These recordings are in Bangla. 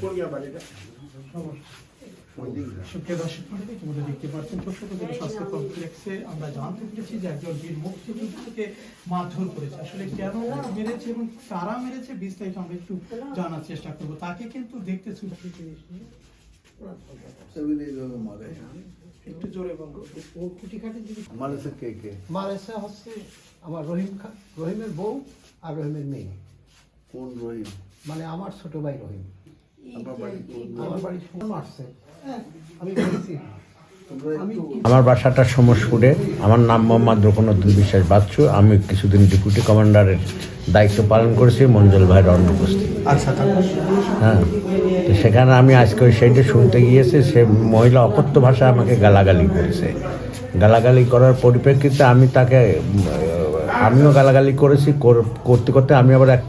কোরিয়া বাড়িটা সুপ্রিয় দর্শক মণ্ডলী, তোমরা দেখতে পাচ্ছেন প্রসূতিদের স্বাস্থ্য কমপ্লেক্সে আমরা জানতে পেরেছি যে একজন বীর মুক্তিযোদ্ধাকে মারধর করেছে। আসলে কেন মেরেছে এবং কারা মেরেছে বিস্তারিত আমরা একটু জানার চেষ্টা করব। তাকে কিন্তু দেখতে একটু জোরে ও কে কে? হচ্ছে আমার রহিম খা- রহিমের বউ আর রহিমের মেয়ে। কোন রহিম? মানে আমার ছোট ভাই রহিম। আমার বাসাটা সমসপুরে। আমার নাম মোহাম্মদ রকনুদ্দিন বিশ্বাস বাচ্চু। আমি কিছুদিন ডেপুটি কমান্ডারের দায়িত্ব পালন করেছি মঞ্জল ভাইয়ের অনুপস্থিত আচ্ছা হ্যাঁ তো সেখানে আমি আজকে ওই সেইটা শুনতে গিয়েছি সে মহিলা অকথ্য ভাষায় আমাকে গালাগালি করেছে। গালাগালি করার পরিপ্রেক্ষিতে আমি তাকে আমিও গালাগালি করেছি কর- করতে করতে আমি আবার এক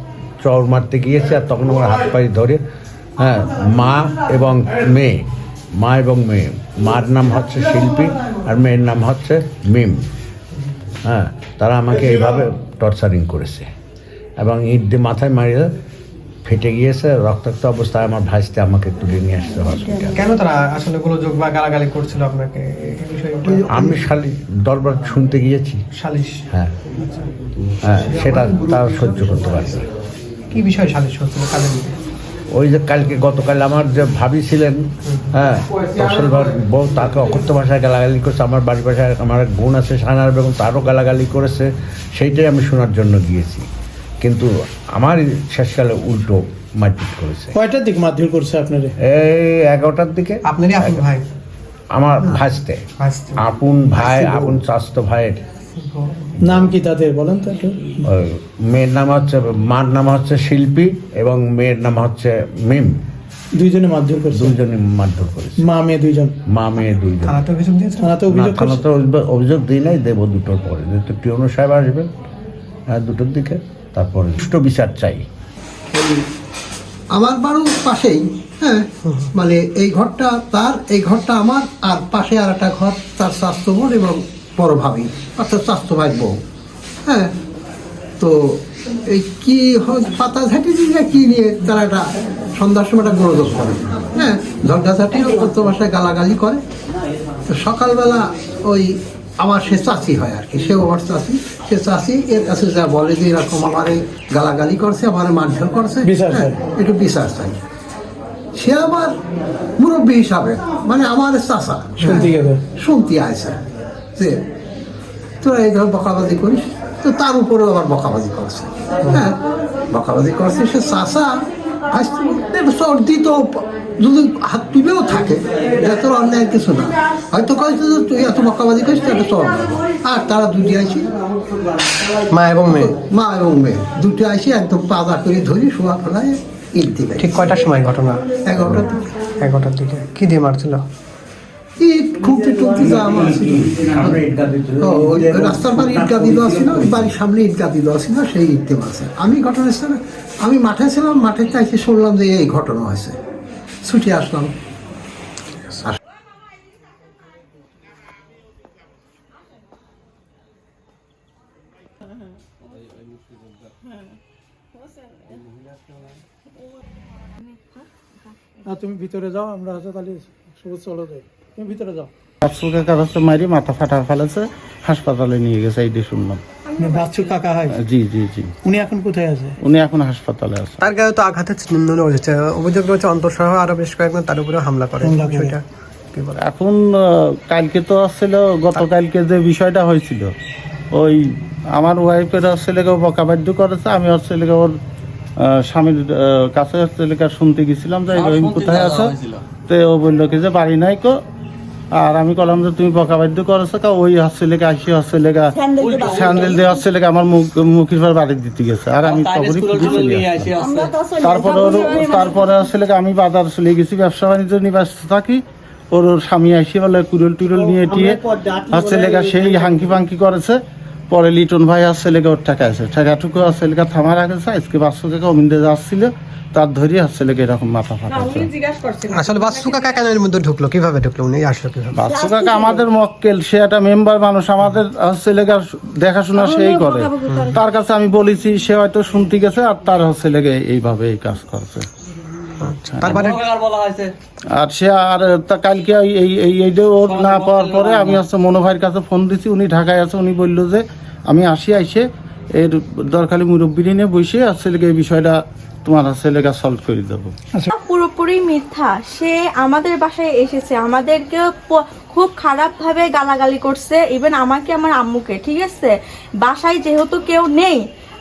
চর মারতে গিয়েছি আর তখন আমার হাত পায়ে ধরে হ্যাঁ মা এবং মেয়ে। মা এবং মেয়ে। মার নাম হচ্ছে শিল্পী আর মেয়ের নাম হচ্ছে মিম। হ্যাঁ তারা আমাকে এইভাবে টর্চারিং করেছে। এবং ইট দিয়ে মাথায় মারিয়ে ফেটে গিয়েছে রক্তাক্ত অবস্থায় আমার ভাইসতে আমাকে তুলে নিয়ে আসতে হসপিটাল। কেন তারা আসলে গোলযোগ বা গালাগালি করছিল আপনাকে? আমি শালি দরবার শুনতে গিয়েছি। সালিশ হ্যাঁ। হ্যাঁ সেটা তারা সহ্য করতে পারছে কি বিষয় সালিশ হচ্ছিল কাজের ওই যে কালকে গতকাল আমার যে ভাবি ছিলেন হ্যাঁ বউ তাকে অকথ্য ভাষায় গালাগালি করছে আমার বাড়ির ভাষায় আমার এক বোন আছে সানার বেগম তারও গালাগালি করেছে। সেইটাই আমি শোনার জন্য গিয়েছি। কিন্তু আমার শেষকালে উল্টো মারপিট করেছে। কয়টার দিক মারধর করছে আপনারে? এই এগারোটার দিকে? আপনারই আপন ভাই? আমার ভাসতে। আপন ভাই আপন চাস্ত ভাইয়ের। নাম কি তাদের বলেন তো মেয়ের নাম হচ্ছে মার নাম হচ্ছে শিল্পী এবং মেয়ের নাম হচ্ছে মিম। দুইজনে মারধর করছে? দুইজনে মারধর করেছে। মা মেয়ে দুইজন? মা মেয়ে দুইজন। থানাতে অভিযোগ দিয়েছে? থানাতে অভিযোগ থানাতে অভিযোগ- দিই নাই দেবো দুটোর পরে। যেহেতু টিউনো সাহেব আসবেন হ্যাঁ দুটোর দিকে তারপরে সুষ্ঠু বিচার চাই। আমার বাড়ির পাশেই হ্যাঁ মানে এই ঘরটা তার এই ঘরটা আমার আর পাশে আর একটা ঘর তার স্বাস্থ্য বোন এবং বড় ভাবি অর্থাৎ স্বাস্থ্য ভাই বউ। হ্যাঁ তো এই কি পাতা ঝাঁটি দিয়ে কি নিয়ে তারা একটা সন্ধ্যার সময় একটা গোলযোগ করে? হ্যাঁ ঝগড়াঝাটি অত্যন্ত ভাষায় গালাগালি করে। তো সকালবেলা ওই আমার সে চাষি হয় আর কি সেও আমার চাষি সে চাষি এর কাছে যা বলে যে এরকম আমারে গালাগালি করছে আমারে মারধর করছে হ্যাঁ, একটু বিচার চাই। সে আমার মুরব্বী হিসাবে মানে আমার চাষা শুনতে গেলে শুনতে আছে যে তোরা এই ধর বকাবাজি করিস তো তার উপরেও আবার বকাবাজি করছে। হ্যাঁ বকাবাজি করছে সে চাষা সর্দি তো যদি হাত তুলেও থাকে এটা তোর অন্যায় কিছু না। হয়তো কয়েছে যে তুই এত বকাবাজি করিস তো একটা চল আর তারা দুটি আইছি মা এবং মেয়ে। মা এবং মেয়ে দুটি আইসি একদম পাদা করে ধরি শোয়া ফেলায় দিবে ঠিক কয়টার সময় ঘটনা? এগারোটার দিকে। এগারোটার দিকে। কি দিয়ে মারছিল? বাড়ির সামনে সেই আছে। আমি ঘটনাস্থলে, আমি মাঠে ছিলাম, মাঠে চাইছি শুনলাম যে এই ঘটনা হয়েছে। ছুটি আসলাম। তুমি ভিতরে যাও, আমরা হচ্ছে তাহলে সবুজ চলে যাই তুমি ভিতরে যাও। বাচ্চুকে কাছে মারি মাথা ফাটা ফেলেছে হাসপাতালে নিয়ে গেছে এইটি শুনলাম বাচ্চু কাকা হয়? জি জি জি। উনি এখন কোথায় আছে? উনি এখন হাসপাতালে আছে। তার গায়ে তো আঘাতের চিহ্ন রয়েছে অভিযোগ রয়েছে অন্তঃসহ আরও বেশ কয়েকজন তার উপরে হামলা করে। এখন কালকে তো আসছিল গতকালকে যে বিষয়টা হয়েছিল ওই আমার ওয়াইফের ছেলেকে বকাবাদ্য করেছে আমি ওর ছেলেকে ওর আহ, স্বামীর কাছে ছেলেকে শুনতে গেছিলাম যে রহিম কোথায় আছে? তো ও বলল কি যে বাড়ি নাই কো আর আমি কলাম যে তুমি বকাবাদ্য করেছ কা ওই হসছেলেকে আসি হসছেলেকে স্যান্ডেল দিয়ে হসছেলেকে আমার মুখ মুখের পর বাড়ি দিতে গেছে। আর আমি তখনই তারপরে ওর তারপরে আসলে আমি বাজার চলে গেছি ব্যবসা বাণিজ্য নিয়ে ব্যস্ত থাকি। ওর ওর স্বামী আসি বলে কুরল টুরল নিয়ে টিয়ে হচ্ছে লেগা সেই হাঙ্কি ফাঙ্কি করেছে। পরে লিটন ভাই আসছে লেগে ওর টাকা আছে। টাকাটুকু আসছে লেগা থামা রাখেছে আজকে বাচ্চাকে অমিন্দে যাচ্ছিল তার ধরে আসছে লেগে এরকম মাথা ফাটাচ্ছে। আসলে বাসু কাকা কেন এর মধ্যে ঢুকলো কীভাবে ঢুকলো উনি? আসলো কীভাবে? বাচ্চু কাকা আমাদের মক্কেল সে একটা মেম্বার মানুষ আমাদের হচ্ছে লেগে দেখাশোনা সেই করে। তার কাছে আমি বলেছি সে হয়তো শুনতে গেছে আর তার হচ্ছে লেগে এইভাবে এই কাজ করছে। আর সে আর তা কালকে এই এই এই এইটা ওর না পাওয়ার পরে আমি হচ্ছে মনো ভাইয়ের কাছে ফোন দিছি উনি ঢাকায় আছে উনি বলল যে আমি আসি আইসে এর দরকারি মুরব্বিনী নিয়ে বসে আর ছেলেকে এই বিষয়টা তোমার ছেলেকে সলভ করে দেবো। পুরোপুরি মিথ্যা। সে আমাদের বাসায় এসেছে আমাদেরকে খুব খারাপভাবে গালাগালি করছে ইভেন আমাকে আমার আম্মুকে ঠিক আছে? বাসায় যেহেতু কেউ নেই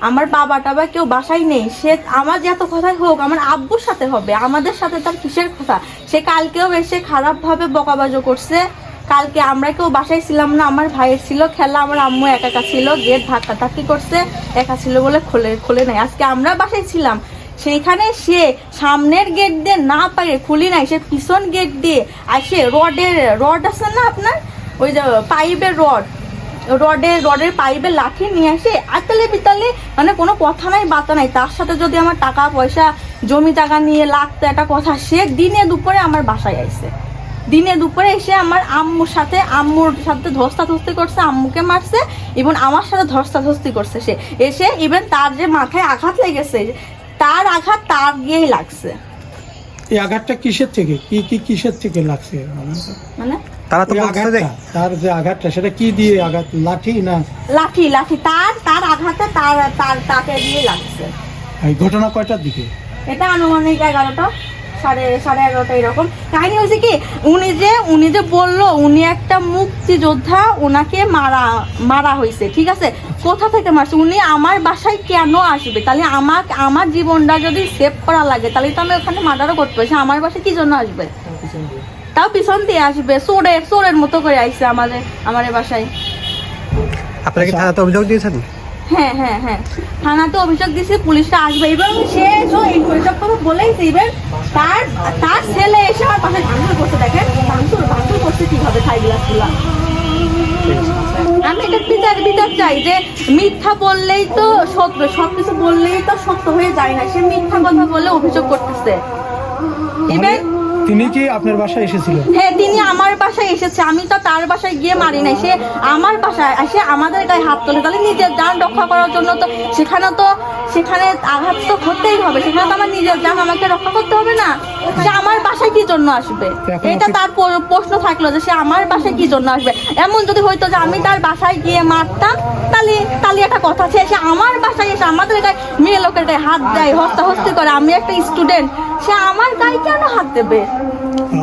আমার বাবা টাবা কেউ বাসায় নেই, সে আমার যত কথাই হোক, আমার আব্বুর সাথে হবে, আমাদের সাথে তার কিসের কথা? সে কালকেও এসে খারাপভাবে বকাবাজো করছে। কালকে আমরা কেউ বাসায় ছিলাম না, আমার ভাইয়ের ছিল খেলা, আমার আম্মু একা একা ছিল গেট ধাক্কা ধাক্কি করছে, একা ছিল বলে খোলে খোলে নাই। আজকে আমরা বাসায় ছিলাম, সেইখানে সে সামনের গেট দিয়ে না পারে খুলি নাই, সে পিছন গেট দিয়ে আর সে রডের, রড আছে না আপনার? ওই যে পাইপের রড। রডের রডের পাইপের লাঠি নিয়ে আসে আতালে বিতালে মানে কোনো কথা নাই বাতা নাই। তার সাথে যদি আমার টাকা পয়সা জমি টাকা নিয়ে লাগতো একটা কথা সে দিনে দুপুরে আমার বাসায় আইছে। দিনে দুপুরে এসে আমার আম্মুর সাথে আম্মুর সাথে ধস্তাধস্তি করছে আম্মুকে মারছে এবং আমার সাথে ধস্তা ধস্তাধস্তি করছে সে। এসে ইভেন তার যে মাথায় আঘাত লেগেছে তার আঘাত তার গিয়েই লাগছে। এই আঘাতটা কিসের থেকে? কি কি কিসের থেকে লাগছে? মানে? তারা তো যে তার যে আঘাতটা সেটা কি দিয়ে আঘাত? লাঠি না? লাঠি লাঠি। তার তার আঘাতে তার তার তাকে দিয়ে লাগছে। এই ঘটনা কয়টার দিকে? এটা আনুমানিক এগারোটা সাড়ে সাড়ে এগারোটা এরকম। কাহিনী হয়েছে কি উনি যে উনি যে বলল উনি একটা মুক্তিযোদ্ধা ওনাকে মারা মারা হয়েছে ঠিক আছে? কোথা থেকে মারছে? উনি আমার বাসায় কেন আসবে? তাহলে আমার আমার জীবনটা যদি সেভ করা লাগে তাহলে তো আমি ওখানে মার্ডারও করতে পারি সে আমার বাসায় কি জন্য আসবে? তাও পিছন দিয়ে আসবে চোরের চোরের মতো করে আসছে আমাদের আমাদের বাসায়। আপনারা কি থানাতে অভিযোগ দিয়েছেন? হ্যাঁ হ্যাঁ হ্যাঁ। থানাতে অভিযোগ দিয়েছে পুলিশটা আসবে। এবং সে কথা বলেইছে এবার তার তার ছেলে এসে আমার পাশে ভাঙচুর করছে দেখেন। ভাঙচুর ভাঙচুর করছে কীভাবে খাই গ্লাসগুলা। আমি এটা বিচার বিচার চাই যে মিথ্যা বললেই তো সত্য সব কিছু বললেই তো সত্য হয়ে যায় না। সে মিথ্যা কথা বলে অভিযোগ করতেছে। এবার তিনি কি আপনার বাসায় এসেছিলেন? হ্যাঁ তিনি আমার বাসায় এসেছে। আমি তো তার বাসায় গিয়ে মারি নাই। সে আমার বাসায় এসে আমাদের গায়ে হাত তোলে। তাহলে নিজের যান রক্ষা করার জন্য তো সেখানে তো সেখানে আঘাত তো করতেই হবে। সেখানে তো আমার নিজের যান আমাকে রক্ষা করতে হবে না। সে আমার বাসায় কি জন্য আসবে? এটা তার প্রশ্ন থাকল যে সে আমার বাসায় কি জন্য আসবে? এমন যদি হইতো যে আমি তার বাসায় গিয়ে মারতাম তাহলে তাহলে একটা কথা আছে। সে আমার বাসায় এসে আমাদের গায়ে মেয়ে লোকের গায়ে হাত দেয় হস্তা হস্তি করে। আমি একটা স্টুডেন্ট সে আমার গায়ে কেন হাত দেবে?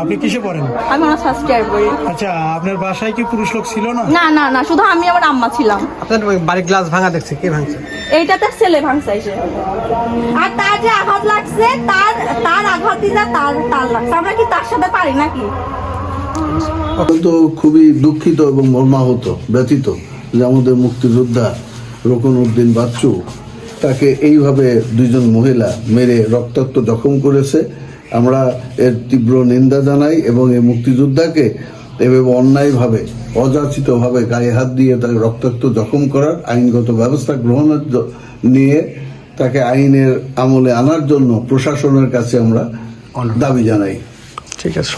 আপনি কিসে পড়েন? আমি ওনার ফার্স্ট ইয়ার পড়ি আচ্ছা আপনার বাসায় কি পুরুষ লোক ছিল না? না না না শুধু আমি আমার আম্মা ছিলাম। আপনার বাড়ির গ্লাস ভাঙা দেখছে কে ভাঙছে? এইটাতে ছেলে ভাঙছে এসে আর তার যে আঘাত লাগছে তার তার আঘাত দিতে তার তার লাগছে। আমরা কি তার সাথে পারি নাকি? তো খুবই দুঃখিত এবং মর্মাহত ব্যথিত যে আমাদের মুক্তিযোদ্ধা রোকন উদ্দিন বাচ্চু তাকে এইভাবে দুইজন মহিলা মেরে রক্তাক্ত জখম করেছে। আমরা এর তীব্র নিন্দা জানাই এবং এই মুক্তিযোদ্ধাকে এভাবে অন্যায়ভাবে অযাচিতভাবে গায়ে হাত দিয়ে তাকে রক্তাক্ত জখম করার আইনগত ব্যবস্থা গ্রহণের নিয়ে তাকে আইনের আমলে আনার জন্য প্রশাসনের কাছে আমরা দাবি জানাই। ঠিক আছে।